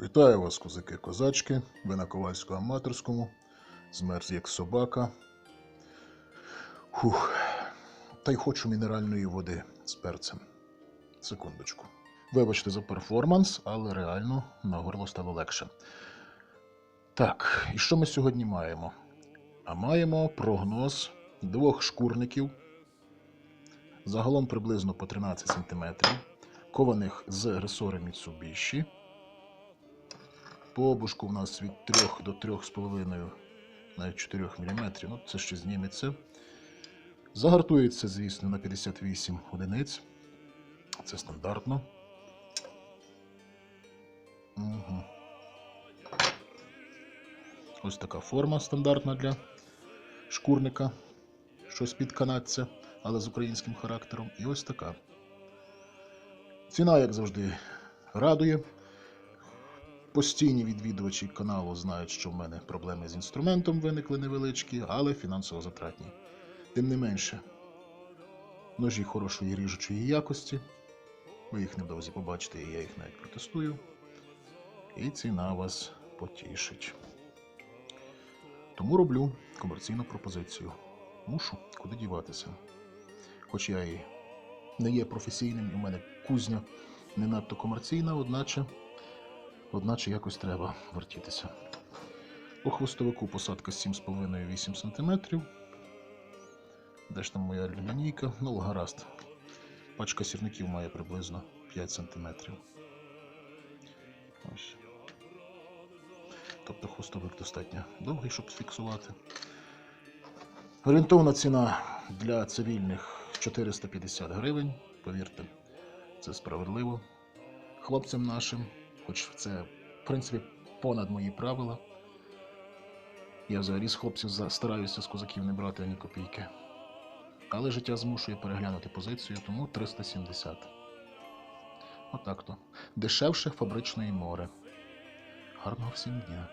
Вітаю вас, козаки-козачки. Ви на Ковальському аматорському. Змерз як собака. Хух. Та й хочу мінеральної води з перцем. Секундочку. Вибачте за перформанс, але реально на горло стало легше. Так, і що ми сьогодні маємо? А маємо прогноз двох шкурників. Загалом приблизно по 13 см, кованих з ресори Mitsubishi. По обушку в нас від 3 до 3,5, навіть 4 мм. Ну, це ще зніметься. Загартується, звісно, на 58 одиниць. Це стандартно. Угу. Ось така форма стандартна для шкурника. Щось під канадця, але з українським характером. І ось така. Ціна, як завжди, радує. Постійні відвідувачі каналу знають, що в мене проблеми з інструментом виникли невеличкі, але фінансово затратні. Тим не менше, ножі хорошої ріжучої якості. Ви їх невдовзі побачите, і я їх навіть протестую. І ціна вас потішить. Тому роблю комерційну пропозицію. Мушу куди діватися. Хоч я і не є професійним, і в мене кузня не надто комерційна, одначе. Одначе якось треба вертітися. По хвостовику посадка 7,5-8 см. Де ж там моя лінійка? Ну, гаразд. Пачка сірників має приблизно 5 см. Ось. Тобто хвостовик достатньо довгий, щоб фіксувати. Орієнтовна ціна для цивільних 450 гривень. Повірте, це справедливо. Хлопцям нашим, хоч це, в принципі, понад мої правила. Я взагалі з хлопців стараюся з козаків не брати ані копійки. Але життя змушує переглянути позицію, тому 370. Отак то. Дешевше фабричної море. Гарного всім дня.